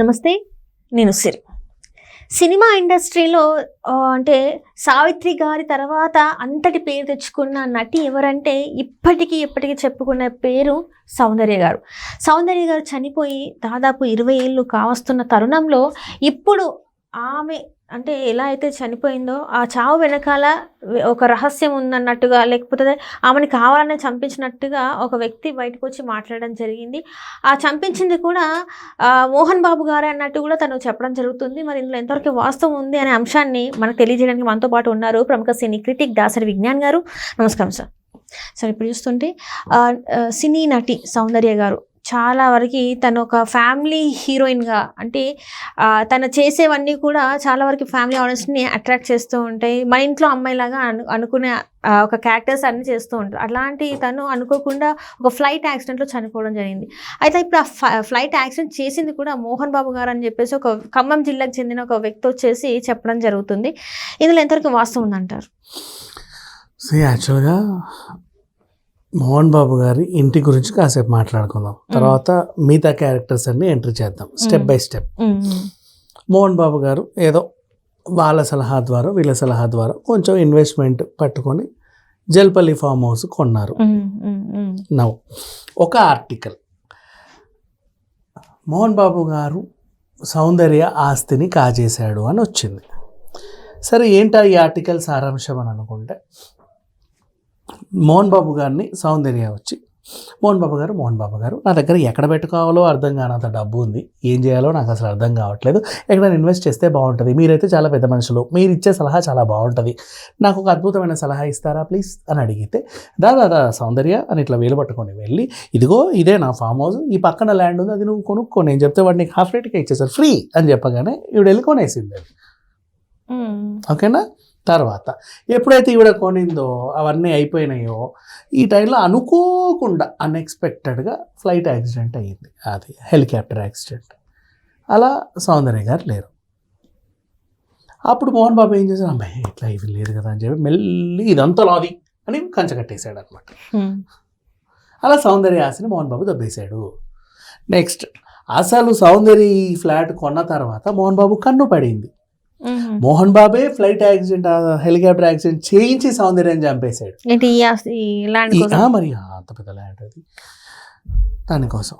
నమస్తే. నేను సిరి. సినిమా ఇండస్ట్రీలో అంటే సావిత్రి గారి తర్వాత అంతటి పేరు తెచ్చుకున్న నటి ఎవరంటే ఇప్పటికీ ఇప్పటికీ చెప్పుకున్న పేరు సౌందర్య గారు. సౌందర్య గారు చనిపోయి దాదాపు ఇరవై ఏళ్ళు కావస్తున్న తరుణంలో ఇప్పుడు ఆమె అంటే ఎలా అయితే చనిపోయిందో ఆ చావు వెనకాల ఒక రహస్యం ఉందన్నట్టుగా లేకపోతే ఆమెను కావాలనే చంపించినట్టుగా ఒక వ్యక్తి బయటకు వచ్చి మాట్లాడడం జరిగింది. ఆ చంపించింది కూడా మోహన్ బాబు గారే అన్నట్టు కూడా తను చెప్పడం జరుగుతుంది. మరి ఇందులో ఎంతవరకు వాస్తవం ఉంది అనే అంశాన్ని మనకు తెలియజేయడానికి మనతో పాటు ఉన్నారు ప్రముఖ సినీ క్రిటిక్ దాసరి విజ్ఞాన్ గారు. నమస్కారం సార్. సార్ ఇప్పుడు చూస్తుంటే సినీ నటి సౌందర్య గారు చాలా వరకు తను ఒక ఫ్యామిలీ హీరోయిన్గా అంటే తను చేసేవన్నీ కూడా చాలా వరకు ఫ్యామిలీ ఆడియన్స్ని అట్రాక్ట్ చేస్తూ ఉంటాయి. మన ఇంట్లో అమ్మాయిలాగా అను అనుకునే ఒక క్యారెక్టర్స్ అన్ని చేస్తూ ఉంటారు. అలాంటి తను అనుకోకుండా ఒక ఫ్లైట్ యాక్సిడెంట్లో చనిపోవడం జరిగింది. అయితే ఇప్పుడు ఆ ఫ్లైట్ యాక్సిడెంట్ చేసింది కూడా మోహన్ బాబు గారు అని చెప్పేసి ఒక ఖమ్మం జిల్లాకు చెందిన ఒక వ్యక్తి వచ్చేసి చెప్పడం జరుగుతుంది. ఇందులో ఎంతవరకు వాస్తవం ఉందంటారు? సో యాక్చువల్గా మోహన్ బాబు గారి ఇంటి గురించి కాసేపు మాట్లాడుకుందాం. తర్వాత మిగతా క్యారెక్టర్స్ అన్ని ఎంట్రీ చేద్దాం step by step. Mohan Babu garu ఏదో వాళ్ళ సలహా ద్వారా వీళ్ళ సలహా ద్వారా కొంచెం ఇన్వెస్ట్మెంట్ పట్టుకొని జల్పల్లి ఫామ్ హౌస్ కొన్నారు. నవ్వు ఒక ఆర్టికల్ మోహన్ బాబు గారు సౌందర్య ఆస్తిని కాజేశాడు అని వచ్చింది. సరే ఏంటా ఈ ఆర్టికల్ సారాంశం అని అనుకుంటే మోహన్ బాబు గారిని సౌందర్య వచ్చి మోహన్ బాబు గారు మోహన్ బాబు గారు నా దగ్గర ఎక్కడ పెట్టుకోవాలో అర్థం కానంత డబ్బు ఉంది. ఏం చేయాలో నాకు అసలు అర్థం కావట్లేదు. ఎక్కడైనా ఇన్వెస్ట్ చేస్తే బాగుంటుంది. మీరైతే చాలా పెద్ద మనుషులు. మీరు ఇచ్చే సలహా చాలా బాగుంటుంది. నాకు ఒక అద్భుతమైన సలహా ఇస్తారా ప్లీజ్? అని అడిగితే దాదా దా సౌందర్య అని ఇట్లా వేలు పట్టుకొని వెళ్ళి ఇదిగో ఇదే నా ఫామ్ హౌస్. ఈ పక్కన ల్యాండ్ ఉంది. అది నువ్వు కొనుక్కో. నేను చెప్తే వాడిని హాఫ్ రేట్గా ఇచ్చేసారు ఫ్రీ. అని చెప్పగానే ఈవిడ వెళ్ళి కొనేసింది అది. ఓకేనా? తర్వాత ఎప్పుడైతే ఈవిడ కొనిందో అవన్నీ అయిపోయినాయో ఈ టైంలో అనుకోకుండా అన్ఎక్స్పెక్టెడ్గా ఫ్లైట్ యాక్సిడెంట్ అయ్యింది. అది హెలికాప్టర్ యాక్సిడెంట్ అలా సౌందర్య గారు లేరు. అప్పుడు మోహన్ బాబు ఏం చేశారు? అమ్మాయి ఇట్లా ఇవి లేదు కదా అని చెప్పి మెల్లి ఇదంతా నాది అని కంచె కట్టేశాడు అనమాట అలా సౌందర్య ఆశని మోహన్ బాబు దబ్బేశాడు. నెక్స్ట్ అసలు సౌందర్య ఫ్లాట్ కొన్న తర్వాత మోహన్ బాబు కన్ను పడింది. మోహన్ బాబే ఫ్లైట్ యాక్సిడెంట్ హెలికాప్టర్ యాక్సిడెంట్ చేయించి సౌందర్యాన్ని చంపేశాడు. మరి అంత పెద్ద ల్యాండ్ అది. దానికోసం.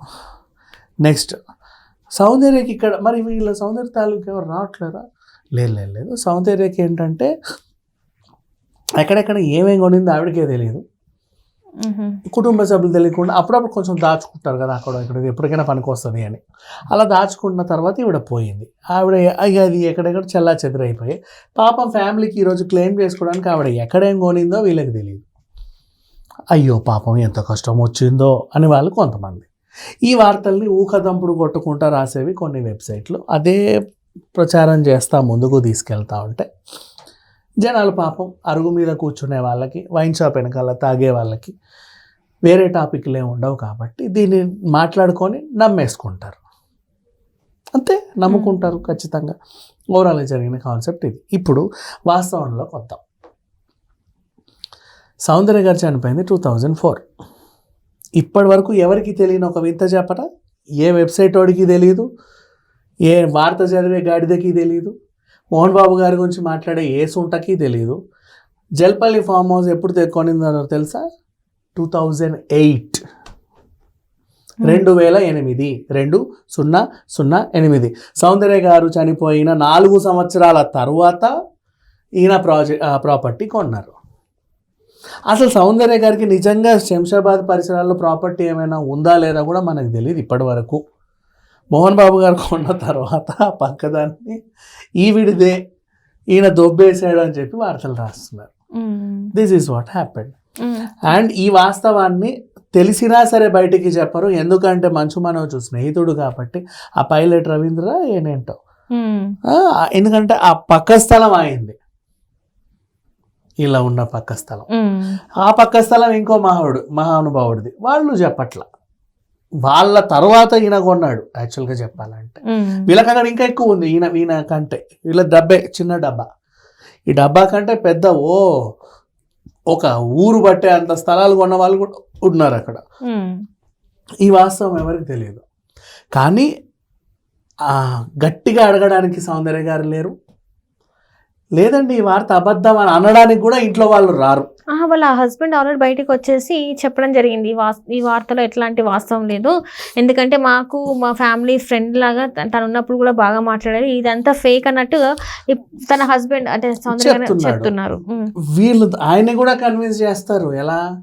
నెక్స్ట్ సౌందర్యకి ఇక్కడ మరి వీళ్ళ సౌందర్య తాలూకు ఎవరు రావట్లేదా? లేదు లేదు లేదు. సౌందర్యకి ఏంటంటే ఎక్కడెక్కడ ఏమేమి కొనిందో ఆవిడకే తెలియదు. కుటుంబ సభ్యులు తెలియకుండా అప్పుడప్పుడు కొంచెం దాచుకుంటారు కదా అక్కడ ఇక్కడ ఎప్పటికైనా పనికి వస్తుంది అని. అలా దాచుకున్న తర్వాత ఈవిడ పోయింది. ఆవిడ అది ఎక్కడెక్కడ చల్లా చెదిరైపోయి పాపం ఫ్యామిలీకి ఈరోజు క్లెయిమ్ చేసుకోవడానికి ఆవిడ ఎక్కడేం కొనిందో వీళ్ళకి తెలియదు అయ్యో పాపం ఎంత కష్టం వచ్చిందో అని వాళ్ళు కొంతమంది. ఈ వార్తల్ని ఊకదంపుడు కొట్టుకుంటా రాసేవి కొన్ని వెబ్సైట్లు. అదే ప్రచారం చేస్తా ముందుకు తీసుకెళ్తా ఉంటే జనాలు పాపం అరుగు మీద కూర్చునే వాళ్ళకి వైన్ షాప్ వెనకాల తాగే వాళ్ళకి వేరే టాపిక్లు ఏమి ఉండవు కాబట్టి దీన్ని మాట్లాడుకొని నమ్మేసుకుంటారు. అంతే నమ్ముకుంటారు ఖచ్చితంగా. ఓవరాల్గా జరిగిన కాన్సెప్ట్ ఇది. ఇప్పుడు వాస్తవంలో కొత్త. సౌందర్య గారు చనిపోయింది టూ థౌజండ్ ఫోర్. ఇప్పటి వరకు ఎవరికి తెలియని ఒక వింత చెప్పట ఏ వెబ్సైట్ వాడికి తెలియదు ఏ వార్త చదివే గాడిదకి తెలియదు మోహన్ బాబు గారి గురించి మాట్లాడే ఏ సుంటకి తెలియదు జల్పల్లి ఫామ్ హౌస్ ఎప్పుడు తె- కొనిందో తెలుసా? టూ థౌజండ్ ఎయిట్ రెండు వేల ఎనిమిది. రెండు సున్నా సున్నా ఎనిమిది. సౌందర్య గారు చనిపోయిన నాలుగు సంవత్సరాల తర్వాత ఈయన ప్రాజెక్ట్ ప్రాపర్టీ కొన్నారు. అసలు సౌందర్య గారికి నిజంగా శంషాబాద్ పరిసరాల్లో ప్రాపర్టీ ఏమైనా ఉందా లేదా కూడా మనకు తెలియదు ఇప్పటి వరకు మోహన్ బాబు గారు కొన్న తర్వాత పక్కదాన్ని ఈవిడిదే ఈయన దొబ్బేశాడు అని చెప్పి వార్తలు రాస్తున్నారు. This is what happened. And ఈ వాస్తవాన్ని తెలిసినా సరే బయటికి చెప్పరు. ఎందుకంటే మంచు మనోజు స్నేహితుడు కాబట్టి ఆ పైలట్ రవీంద్ర ఏనేంటో. ఆ, ఎందుకంటే ఆ పక్క స్థలం అయింది. ఇలా ఉన్న పక్క స్థలం. మ్మ్. ఆ పక్క స్థలం ఇంకో మహావుడు మహానుభావుడిది. వాళ్ళు చెప్పట్ల. వాళ్ళ తర్వాత ఈయన కొన్నాడు యాక్చువల్గా చెప్పాలంటే. మ్మ్. వీళ్ళకి అక్కడ ఇంకా ఎక్కువ ఉంది ఈయన ఈయన కంటే. వీళ్ళ డబ్బే చిన్న డబ్బా. ఈ డబ్బా కంటే పెద్ద ఓ ఒక ఊరు బట్టే అంత స్థలాలు కొన్న వాళ్ళు కూడా ఉన్నారు అక్కడ. ఈ వాస్తవం ఎవరికి తెలియదు. కానీ గట్టిగా అడగడానికి సౌందర్య గారు లేరు. లేదండి ఈ వార్త అబద్ధం అని అనడానికి కూడా ఇంట్లో వాళ్ళు రారు. వాళ్ళ హస్బెండ్ ఆల్రెడీ బయటకు వచ్చేసి చెప్పడం జరిగింది. ఈ వాస్ ఈ వార్తలో ఎట్లాంటి వాస్తవం లేదు. ఎందుకంటే మాకు మా ఫ్యామిలీ ఫ్రెండ్ లాగా తన ఉన్నప్పుడు కూడా బాగా మాట్లాడారు. ఇదంతా ఫేక్ అన్నట్టుగా ఇప్- తన హస్బెండ్ అంటే. చెప్తున్నారు. వీళ్ళు ఆయన్ని కూడా కన్విన్స్ చేస్తారు. ఎలా?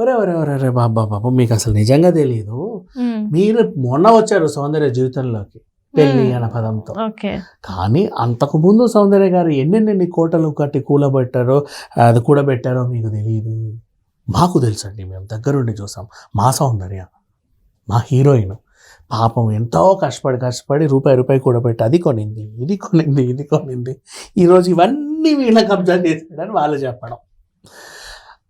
ఒరే ఒరే ఒరే ఒరే బాబా బాబు మీకు అసలు నిజంగా తెలియదు. మీరు మొన్న వచ్చారు సౌందర్య జీవితంలోకి. మ్మ్. అనే పదంతో కానీ అంతకుముందు సౌందర్య గారు ఎన్నెన్నెన్ని కోటలు కట్టి కూలబెట్టారో అది కూడబెట్టారో మీకు తెలియదు మాకు తెలుసండి మేము దగ్గరుండి చూసాం. మా సౌందర్య మా హీరోయిన్ పాపం ఎంతో కష్టపడి కష్టపడి రూపాయి రూపాయి కూడబెట్టి అది కొనింది ఇది కొనింది ఇది కొనింది. ఈరోజు ఇవన్నీ వీళ్ళ కబ్జా చేశాడని వాళ్ళు చెప్పడం.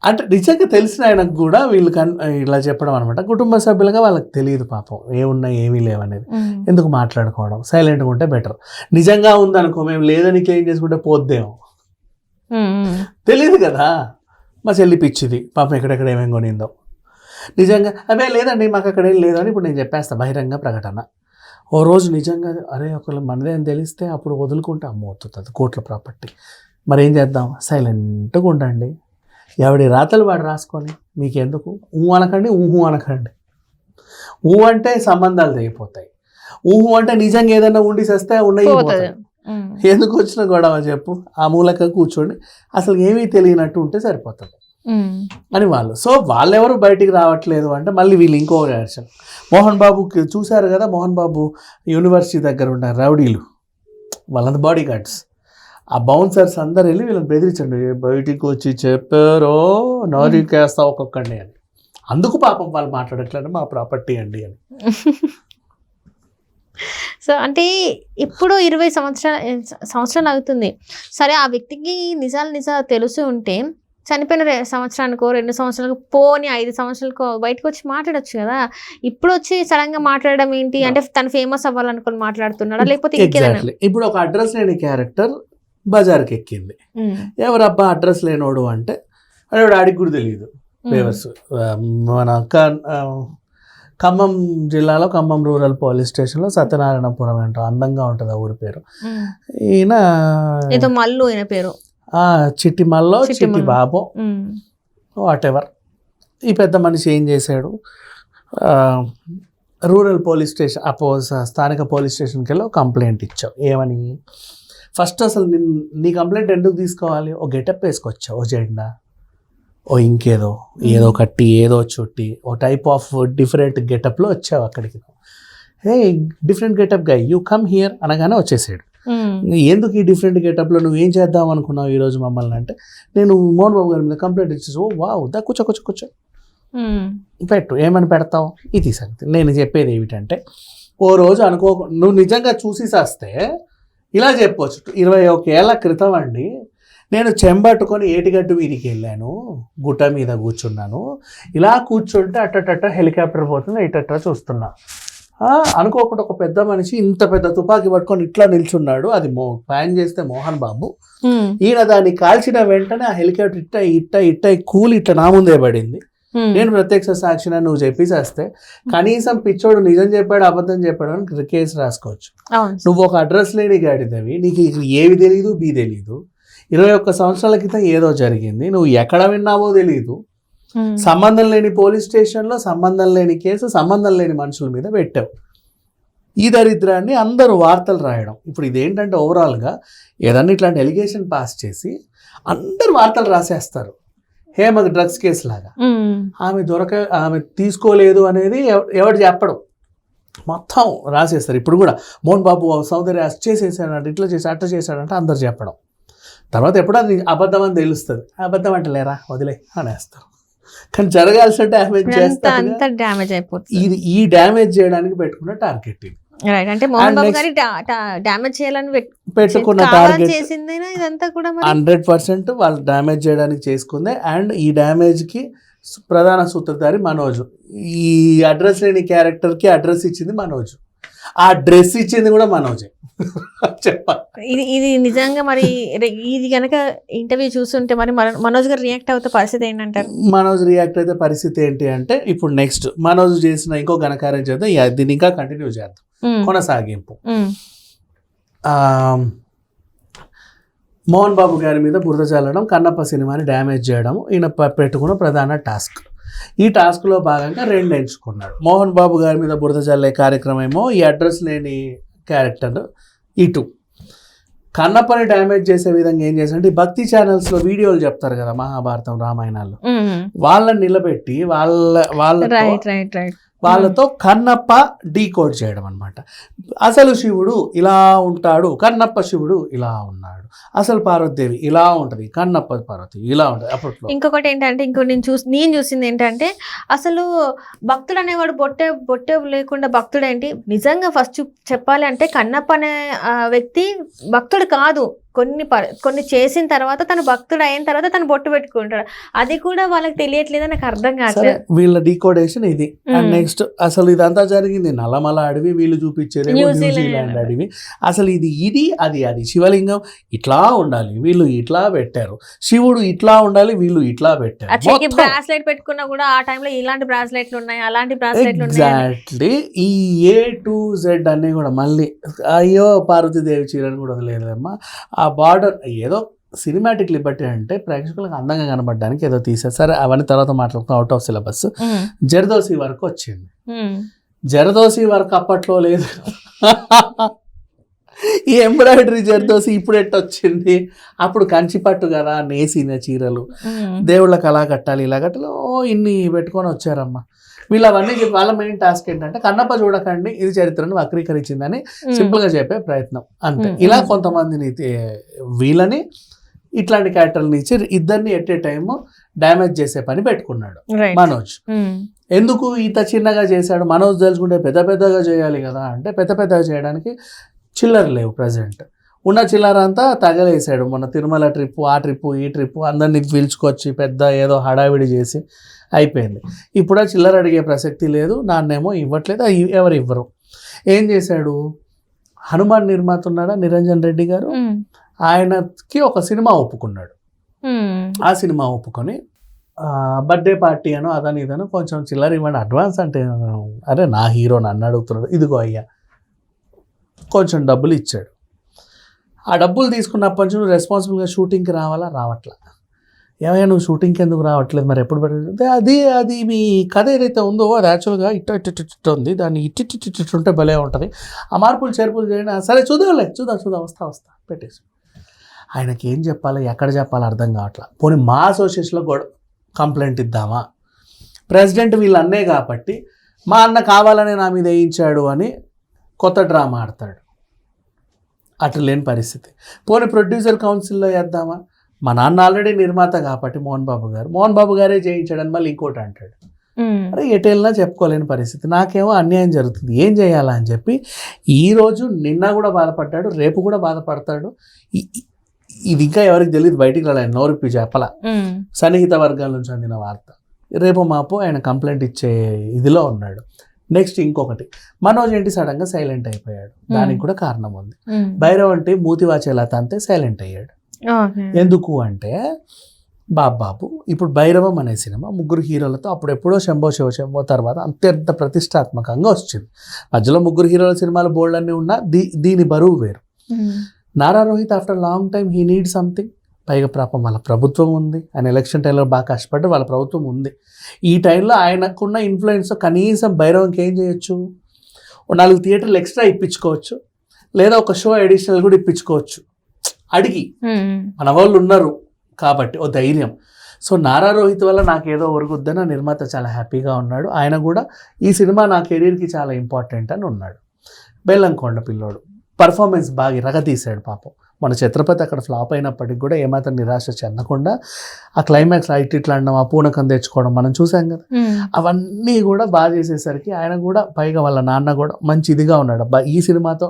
అంటే నిజంగా తెలిసిన ఆయనకు కూడా వీళ్ళు కన్ ఇలా చెప్పడం అనమాట కుటుంబ సభ్యులుగా వాళ్ళకి తెలియదు పాపం ఏమున్నా ఏమీ లేవనేది. ఎందుకు మాట్లాడుకోవడం? సైలెంట్గా ఉంటే బెటర్. నిజంగా ఉందనుకో మేము లేదని క్లెయిమ్ చేసుకుంటే పోద్దేమో. తెలియదు కదా? మా చెల్లి పిచ్చిది. పాపం ఎక్కడెక్కడ ఏమేం కొనిందో. నిజంగా అదే లేదండి మాకు అక్కడ ఏం లేదు అని ఇప్పుడు నేను చెప్పేస్తా. బహిరంగ ప్రకటన. ఓ రోజు నిజంగా అరే ఒకళ్ళు మనదే అని తెలిస్తే అప్పుడు వదులుకుంటే అమ్మవుతుంది కోట్ల ప్రాపర్టీ. మరి ఏం చేద్దాం? సైలెంట్గా ఉండండి. ఎవడి రాతలు వాడు రాసుకొని మీకెందుకు? ఊ అనకండి ఊహు అనకండి. ఊ అంటే సంబంధాలు తెగిపోతాయి. ఊహు అంటే నిజంగా ఏదైనా ఉండి చేస్తే ఉన్నాయి. ఎందుకు వచ్చిన గొడవ చెప్పు? ఆ మూలక కూర్చోండి. అసలు ఏమీ తెలియనట్టు ఉంటే సరిపోతుంది. అని వాళ్ళు. సో వాళ్ళెవరు బయటికి రావట్లేదు అంటే మళ్ళీ వీళ్ళు ఇంకో రియాక్షన్ మోహన్ బాబుకి చూశారు కదా మోహన్ బాబు యూనివర్సిటీ దగ్గర ఉన్న రౌడీలు. వాళ్ళంతా బాడీ గార్డ్స్ ఆ బౌన్సర్స్ అందరు వెళ్ళి వీళ్ళని బెదిరించండి. బయటికి వచ్చి చెప్పారో నోరికేస్తా ఒక్కొక్కడిని అని. అందుకు పాపం వాళ్ళు మాట్లాడట్లేదు మా ప్రాపర్టీ అండి అని. సో అంటే ఇప్పుడు ఇరవై సంవత్సరాల సంవత్సరాలు అవుతుంది. సరే ఆ వ్యక్తికి నిజాలు నిజాలు తెలిసి ఉంటే చనిపోయిన రె- సంవత్సరానికో రెండు సంవత్సరాలకు పోని ఐదు సంవత్సరాలకో బయటకు వచ్చి మాట్లాడొచ్చు కదా. ఇప్పుడు వచ్చి సడన్గా మాట్లాడడం ఏంటి? అంటే తను ఫేమస్ అవ్వాలనుకుని మాట్లాడుతున్నాడా? లేకపోతే ఇప్పుడు ఒక అడ్రస్ లేని క్యారెక్టర్ బజార్కి ఎక్కింది ఎవరబ్బా అడ్రస్ లేనోడు అంటే అదే ఆడికి కూడా తెలియదు ఉమ్, ఫేవర్స్ మన ఖమ్మం జిల్లాలో ఖమ్మం రూరల్ పోలీస్ స్టేషన్లో సత్యనారాయణపురం అంటారు. అందంగా ఉంటుంది ఆ ఊరి పేరు. ఈయన ఏదో మల్లు అయిన పేరు. ఆ, చిట్టి మల్లో చిట్టి. బాబు వాట్ ఎవర్ ఈ పెద్ద మనిషి ఏం చేశాడు? రూరల్ పోలీస్ స్టేషన్ అపో స్థానిక పోలీస్ స్టేషన్కి వెళ్ళి కంప్లైంట్ ఇచ్చావు ఏమని? ఫస్ట్ అసలు నిన్- నీ కంప్లైంట్ ఎందుకు తీసుకోవాలి? ఓ గెటప్ వేసుకొచ్చావు ఓ జెండా? ఓ ఇంకేదో? ఏదో కట్టి ఏదో చుట్టి ఓ టైప్ ఆఫ్ డిఫరెంట్ గెటప్లో వచ్చావు అక్కడికి. Hey different getup guy you come here అనగానే వచ్చేసాడు. ఎందుకు ఈ డిఫరెంట్ గెటప్లో నువ్వు ఏం చేద్దాం అనుకున్నావు ఈరోజు మమ్మల్ని అంటే నేను మోహన్ బాబు గారి మీద కంప్లైంట్ ఇచ్చేసి ఓ వావ్ దా కూర్చో కూర్చో కూర్చో. పెట్టు ఏమని పెడతావు? ఇది సంగతి. నేను చెప్పేది ఏమిటంటే ఓ రోజు అనుకో నువ్వు నిజంగా చూసి చేస్తే ఇలా చెప్పవచ్చు ఇరవై ఒక ఏళ్ళ క్రితం అండి నేను చెంబట్టుకొని ఏటిగట్టు మీదకి వెళ్ళాను గుట్ట మీద కూర్చున్నాను. ఇలా కూర్చుంటే అట్టట హెలికాప్టర్ పోతుంది ఇటట్ట చూస్తున్నా. అనుకోకుండా ఒక పెద్ద మనిషి ఇంత పెద్ద తుపాకీ పట్టుకొని ఇట్లా నిల్చున్నాడు. అది మో ప్లాన్ చేస్తే మోహన్ బాబు. ఈయన దాన్ని కాల్చిన వెంటనే ఆ హెలికాప్టర్ ఇట్ట ఇట్ట ఇట్ట కూలి ఇట్లా నా ముందే పడింది. నేను ప్రత్యక్ష సాక్షిని నువ్వు చెప్పేసేస్తే కనీసం పిచ్చోడు నిజం చెప్పాడు అబద్ధం చెప్పాడు అని కేసు రాసుకోవచ్చు. నువ్వు ఒక అడ్రస్ లేని గాడిదవి నీకు ఏవి తెలియదు బి తెలియదు ఇరవై ఒక్క సంవత్సరాల క్రితం ఏదో జరిగింది నువ్వు ఎక్కడ విన్నావో తెలియదు ఉమ్, సంబంధం లేని పోలీస్ స్టేషన్లో సంబంధం లేని కేసు సంబంధం లేని మనుషుల మీద పెట్టావు. ఈ దరిద్రాన్ని అందరూ వార్తలు రాయడం. ఇప్పుడు ఇదేంటంటే ఓవరాల్గా ఏదన్నా ఇట్లాంటి ఎలిగేషన్ పాస్ చేసి అందరు వార్తలు రాసేస్తారు. హేమ డ్రగ్స్ కేసు లాగా. ఆమె దొరక ఆమె తీసుకోలేదు అనేది ఎవ- ఎవడు చెప్పడం? మొత్తం రాసేస్తారు. ఇప్పుడు కూడా మోహన్ బాబు సౌందర్య అరెస్ట్ చేసేసాడంటే ఇట్లా చేసి అట్లా చేశాడంటే అందరు చెప్పడం. తర్వాత ఎప్పుడు అది అబద్ధం అని తెలుస్తుంది. అబద్ధం అంటే లేరా? వదిలే అనేస్తారు. కానీ జరగాల్సిన డ్యామేజ్ చేస్తారు ఇది ఈ డ్యామేజ్ చేయడానికి పెట్టుకున్న టార్గెట్ ఇది. రైట్ అంటే మోహన్ And బాబు next- గారి డ్యామేజ్ చేయాలని పెట్- పెట్టుకున్న కావాలని టార్గెట్ చేసిందేనా? ఇదంతా కూడా హండ్రెడ్ పర్సెంట్ వాళ్ళు డ్యామేజ్ చేయడానికి చేసుకుంది. అండ్ ఈ డ్యామేజ్కి ప్రధాన సూత్రధారి మనోజ్. ఈ అడ్రస్ లేని క్యారెక్టర్కి అడ్రస్ ఇచ్చింది మనోజ్. ఆ డ్రెస్ ఇచ్చింది కూడా మనోజే. ఇది ఇది నిజంగా మరి ఇది కనుక ఇంటర్వ్యూ చూస్తుంటే మరి మన- మనోజ్ గారు రియాక్ట్ అవుతే పరిస్థితి ఏంటంటారు? మనోజ్ రియాక్ట్ అయితే పరిస్థితి ఏంటి అంటే ఇప్పుడు నెక్స్ట్ మనోజ్ చేసిన ఇంకో ఘనకార్యం చేద్దాం. దీన్ని ఇంకా కంటిన్యూ చేద్దాం. కొనసాగింపు. మోహన్ బాబు గారి మీద బురద చల్లడం కన్నప్ప సినిమాని డ్యామేజ్ చేయడం ఈయన పెట్టుకున్న ప్రధాన టాస్క్. ఈ టాస్క్లో భాగంగా రెండు ఎంచుకున్నాడు. మోహన్ బాబు గారి మీద బురద చల్లే కార్యక్రమం ఏమో ఈ అడ్రస్ లేని క్యారెక్టర్ ఇటు. కన్నప్పని డ్యామేజ్ చేసే విధంగా ఏం చేశారంటే భక్తి ఛానల్స్లో వీడియోలు చెప్తారు కదా మహాభారతం రామాయణాల్లో. ఉమ్. వాళ్ళని నిలబెట్టి వాళ్ళ రైట్ వాళ్ళతో కన్నప్ప డీకోడ్ చేయడం అనమాట అసలు శివుడు ఇలా ఉంటాడు కన్నప్ప శివుడు ఇలా ఉన్నాడు. అసలు పార్వతీదేవి ఇలా ఉంటది కన్నప్ప పార్వతి ఇలా ఉంటది అప్పట్లో. ఇంకొకటి ఏంటంటే ఇంకో నేను చూసి నేను చూసింది ఏంటంటే అసలు భక్తుడు అనేవాడు బొట్టే బొట్టే లేకుండా భక్తుడు ఏంటి? నిజంగా ఫస్ట్ చెప్పాలి అంటే కన్నప్ప అనే వ్యక్తి భక్తుడు కాదు. కొన్ని ప- కొన్ని చేసిన తర్వాత తను భక్తుడు అయిన తర్వాత తను బొట్టు పెట్టుకుంటాడు. అది కూడా వాళ్ళకి తెలియట్లేదు నాకు అర్థం కావట్లేదు వీళ్ళ డీకోడేషన్ ఇది. అండ్. నెక్స్ట్ అసలు ఇదంతా జరిగింది నల్లమల అడవి వీళ్ళు చూపించేది న్యూజిలాండ్ అడవి. అసలు ఇది ఇది అది అది శివలింగం ఇట్లా ఉండాలి వీళ్ళు ఇట్లా పెట్టారు. శివుడు ఇట్లా ఉండాలి వీళ్ళు ఇట్లా పెట్టారు. బ్రాస్లెట్ పెట్టుకున్నా కూడా ఆ టైంలో ఇలాంటి బ్రాస్లెట్లు ఉన్నాయి అలాంటి బ్రాస్లెట్లు ఎగ్జాక్ట్లీ ఈ ఏ టు జెడ్ అన్నీ కూడా మళ్ళీ అయ్యో పార్వతీదేవి చీరని కూడా వదిలేదమ్మా ఆ బార్డర్ ఏదో సినిమాటిక్ లిబర్టీ అంటే ప్రేక్షకులకు అందంగా కనబడడానికి ఏదో తీసారు సరే అవన్నీ తర్వాత మాట్లాడుతాం అవుట్ ఆఫ్ సిలబస్ జరదోసి వరకు వచ్చింది. జరదోసి వరకు అప్పట్లో లేదు. ఈ ఎంబ్రాయిడరీ జరదోసి ఇప్పుడు ఎట్టొచ్చింది అప్పుడు కంచిపట్టు కదా నేసిన చీరలు. దేవుళ్ళకి అలా కట్టాలి ఇలా కట్టాలి. ఓ ఇన్ని పెట్టుకొని వచ్చారమ్మా. వీళ్ళు అవన్నీ వాళ్ళ మెయిన్ టాస్క్ ఏంటంటే కన్నప్ప చూడకండి ఇది చరిత్రను వక్రీకరించిందని. సింపుల్గా చెప్పే ప్రయత్నం. అంతే. ఇలా కొంతమందిని వీళ్ళని ఇట్లాంటి క్యారెక్టర్ని ఇచ్చి ఇద్దరిని ఎట్ ఏ టైమ్ డ్యామేజ్ చేసే పని పెట్టుకున్నాడు మనోజ్. ఎందుకు ఇంత చిన్నగా చేశాడు? మనోజ్ తెలుసుకుంటే పెద్ద పెద్దగా చేయాలి కదా అంటే పెద్ద పెద్దగా చేయడానికి చిల్లర లేవు ప్రజెంట్. ఉన్న చిల్లర అంతా తగలేసాడు మన తిరుమల ట్రిప్ ఆ ట్రిప్ ఈ ట్రిప్ అందరినీ పిలుచుకొచ్చి పెద్ద ఏదో హడావిడి చేసి అయిపోయింది. ఇప్పుడు ఆ చిల్లర అడిగే ప్రసక్తి లేదు. నాన్నేమో ఇవ్వట్లేదు. ఎవరు ఇవ్వరు. ఏం చేశాడు? హనుమాన్ నిర్మాత ఉన్నాడా? నిరంజన్ రెడ్డి గారు? ఆయనకి ఒక సినిమా ఒప్పుకున్నాడు. ఆ సినిమా ఒప్పుకొని బర్త్డే పార్టీ అను అదని ఇదను కొంచెం చిల్లర ఇవ్వండి. అడ్వాన్స్ అంటే అరే నా హీరో నన్ను అడుగుతున్నాడు. ఇదిగో అయ్యా. కొంచెం డబ్బులు ఇచ్చాడు. ఆ డబ్బులు తీసుకున్నప్పటి నుంచి నువ్వు రెస్పాన్సిబుల్గా షూటింగ్కి రావాలా? రావట్లా. ఏమైనా నువ్వు షూటింగ్కి ఎందుకు రావట్లేదు? మరి ఎప్పుడు పెట్టి అది అది మీ కథ ఏదైతే ఉందో అది యాక్చువల్గా ఇట్ట ఇట్ట ఇట్ట ఇట్ట ఉంది. దాన్ని ఇట్టి ఇట్టి ఉంటే భలే ఉంటుంది. ఆ మార్పులు చేర్పులు చేయండి సరే చూద్దాంలే చూద్దాం చూద్దాం వస్తా వస్తా పెట్టేసి. ఆయనకి ఏం చెప్పాలి? ఎక్కడ చెప్పాలి అర్థం కావట్లా. పోనీ మా అసోసియేషన్లో కూడా కంప్లైంట్ ఇద్దామా? ప్రెసిడెంట్ వీళ్ళు అన్నే కాబట్టి మా అన్న కావాలని నా మీద వేయించాడు అని కొత్త డ్రామా ఆడతాడు. అట్లా లేని పరిస్థితి. పోనీ ప్రొడ్యూసర్ కౌన్సిల్లో వేద్దామా? మా నాన్న ఆల్రెడీ నిర్మాత కాబట్టి మోహన్ బాబు గారు. మోహన్ బాబు గారే చేయించాడని మళ్ళీ ఇంకోటి అంటాడు. అరే ఎటెళ్ళినా చెప్పుకోలేని పరిస్థితి. నాకేమో అన్యాయం జరుగుతుంది. ఏం చేయాలా అని చెప్పి ఈరోజు నిన్న కూడా బాధపడ్డాడు రేపు కూడా బాధపడతాడు. ఇది ఇంకా ఎవరికి తెలియదు బయటికి రాలేదు నోరిప్పి చెప్పల. సన్నిహిత వర్గాల నుంచి అందిన వార్త. రేపు మాపు ఆయన కంప్లైంట్ ఇచ్చే ఇదిలో ఉన్నాడు. నెక్స్ట్ ఇంకొకటి. మనోజ్ ఏంటి సడన్గా సైలెంట్ అయిపోయాడు. దానికి కూడా కారణం ఉంది. ఉమ్. భైరవ్ అంటే మూతి వాచేలా తంతే సైలెంట్ అయ్యాడు. ఎందుకు అంటే బాబాబు ఇప్పుడు భైరవం అనే సినిమా ముగ్గురు హీరోలతో అప్పుడెప్పుడో శంభో శివ శంభో తర్వాత అత్యంత ప్రతిష్టాత్మకంగా వచ్చింది. మధ్యలో ముగ్గురు హీరోల సినిమాలు బోల్డ్ అన్నీ ఉన్నా దీ దీని బరువు వేరు. ఉమ్. Nara Rohit after long time he need something. పైగా పాపం వాళ్ళ ప్రభుత్వం ఉంది. ఆయన ఎలక్షన్ టైంలో బాగా కష్టపడి వాళ్ళ ప్రభుత్వం ఉంది. ఈ టైంలో ఆయనకున్న ఇన్ఫ్లుయెన్స్ కనీసం భైరవంకి ఏం చేయొచ్చు? నాలుగు థియేటర్లు ఎక్స్ట్రా ఇప్పించుకోవచ్చు. లేదా ఒక షో అడిషనల్ కూడా ఇప్పించుకోవచ్చు. అడిగి. మన వాళ్ళు ఉన్నారు కాబట్టి ఓ ధైర్యం. సో నారా రోహిత్ వల్ల నాకేదో ఒరుగుద్దని ఆ నిర్మాత చాలా హ్యాపీగా ఉన్నాడు. ఆయన కూడా ఈ సినిమా నా కెరీర్కి చాలా ఇంపార్టెంట్ అని ఉన్నాడు. బెల్లంకొండ పిల్లోడు. పర్ఫార్మెన్స్ బాగా రగతీశాడు పాపం. మన ఛత్రపతి అక్కడ ఫ్లాప్ అయినప్పటికి కూడా ఏమాత్రం నిరాశ చెందకుండా ఆ క్లైమాక్స్ రైట్ ఇట్లా అనడం ఆ పూనకం తెచ్చుకోవడం మనం చూసాం కదా. అవన్నీ కూడా బాగా చేసేసరికి ఆయన కూడా పైగా వాళ్ళ నాన్న కూడా మంచి ఇదిగా ఉన్నాడు. అబ్బా ఈ సినిమాతో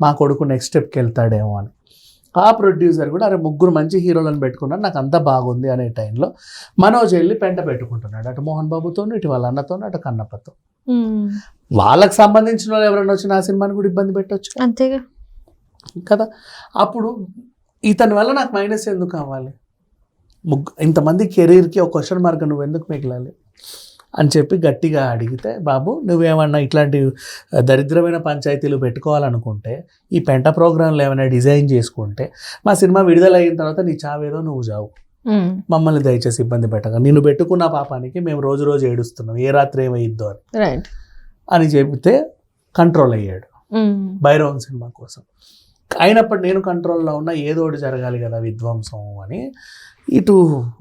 మా కొడుకు నెక్స్ట్ స్టెప్కి వెళ్తాడేమో అని. ఆ ప్రొడ్యూసర్ కూడా అరే ముగ్గురు మంచి హీరోలను పెట్టుకున్నాడు నాకు అంతా బాగుంది అనే టైంలో మనోజ్ వెళ్ళి పెంట పెట్టుకుంటున్నాడు. అటు మోహన్ బాబుతో ఇటు వాళ్ళ అన్నతో అటు కన్నప్పతో. వాళ్ళకి సంబంధించిన వాళ్ళు ఎవరైనా వచ్చి నా సినిమాని కూడా ఇబ్బంది పెట్టొచ్చు. అంతేగా. కదా? అప్పుడు ఇతని వల్ల నాకు మైనస్ ఎందుకు కావాలి ముగ్గు ఇంతమంది కెరీర్కి ఒక క్వశ్చన్ మార్క్ నువ్వు ఎందుకు మిగిలాలి? అని చెప్పి గట్టిగా అడిగితే బాబు నువ్వేమన్నా ఇట్లాంటి దరిద్రమైన పంచాయతీలు పెట్టుకోవాలనుకుంటే ఈ పెంట ప్రోగ్రాంలు ఏమైనా డిజైన్ చేసుకుంటే మా సినిమా విడుదల అయిన తర్వాత నీ చావేదో నువ్వు చావు మమ్మల్ని దయచేసి ఇబ్బంది పెట్టక. నిన్ను పెట్టుకున్న పాపానికి మేము రోజు రోజు ఏడుస్తున్నాం. ఏ రాత్రి ఏమైద్దో అని. అని చెబితే కంట్రోల్ అయ్యాడు. భైరవన్ సినిమా కోసం. అయినప్పుడు నేను కంట్రోల్లో ఉన్న ఏదో ఒకటి జరగాలి కదా విధ్వంసం అని. ఇటు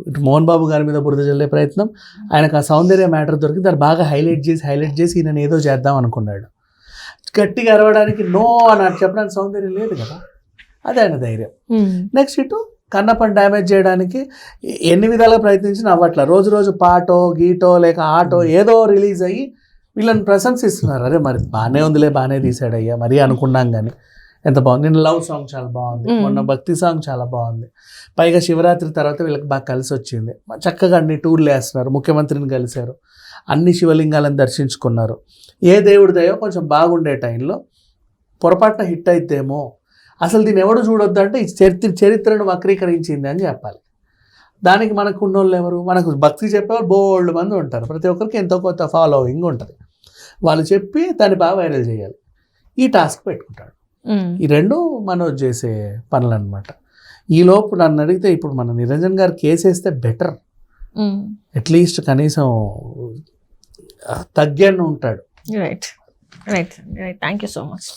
ఇటు మోహన్ బాబు గారి మీద బురద చల్లే ప్రయత్నం. ఆయనకు ఆ సౌందర్య మ్యాటర్ దొరికి దాన్ని బాగా హైలైట్ చేసి హైలైట్ చేసి ఈయన ఏదో చేద్దాం అనుకున్నాడు. గట్టిగా అరవడానికి నో అని చెప్పడానికి సౌందర్యం లేదు కదా. అదే ఆయన ధైర్యం. నెక్స్ట్ ఇటు కన్నప్పని డ్యామేజ్ చేయడానికి ఎన్ని విధాలుగా ప్రయత్నించినా అవ్వట్ల. రోజు రోజు పాటో గీటో లేక ఆటో ఏదో రిలీజ్ అయ్యి వీళ్ళని ప్రశంసిస్తున్నారు. అరే మరి బాగానే ఉందిలే బాగానే తీసాడు అయ్యా మరీ అనుకున్నాం కానీ ఎంత బాగుంది. నిన్న లవ్ సాంగ్ చాలా బాగుంది. మొన్న భక్తి సాంగ్ చాలా బాగుంది. పైగా శివరాత్రి తర్వాత వీళ్ళకి బాగా కలిసి వచ్చింది. చక్కగా అన్ని టూర్లు వేస్తున్నారు. ముఖ్యమంత్రిని కలిశారు. అన్ని శివలింగాలను దర్శించుకున్నారు. ఏ దేవుడి దయో కొంచెం బాగుండే టైంలో పొరపాటున హిట్ అయితేమో అసలు దీన్ని ఎవడు చూడొద్దు అంటే ఈ చరిత్ర చరిత్రను వక్రీకరించింది అని చెప్పాలి. దానికి మనకు ఉన్నోళ్ళు ఎవరు? మనకు భక్తి చెప్పేవాళ్ళు బోల్డ్ మంది ఉంటారు. ప్రతి ఒక్కరికి ఎంతో కొంత ఫాలోయింగ్ ఉంటుంది. వాళ్ళు చెప్పి దాన్ని బాగా వైరల్ చేయాలి. ఈ టాస్క్ పెట్టుకుంటాడు. ఈ రెండు మనోజ్ చేసే పనులు అనమాట ఈలోపు నన్ను అడిగితే ఇప్పుడు మన నిరంజన్ గారు కేసు వేస్తే బెటర్. అట్లీస్ట్ కనీసం తగ్గని ఉంటాడు. Right right right thank you so much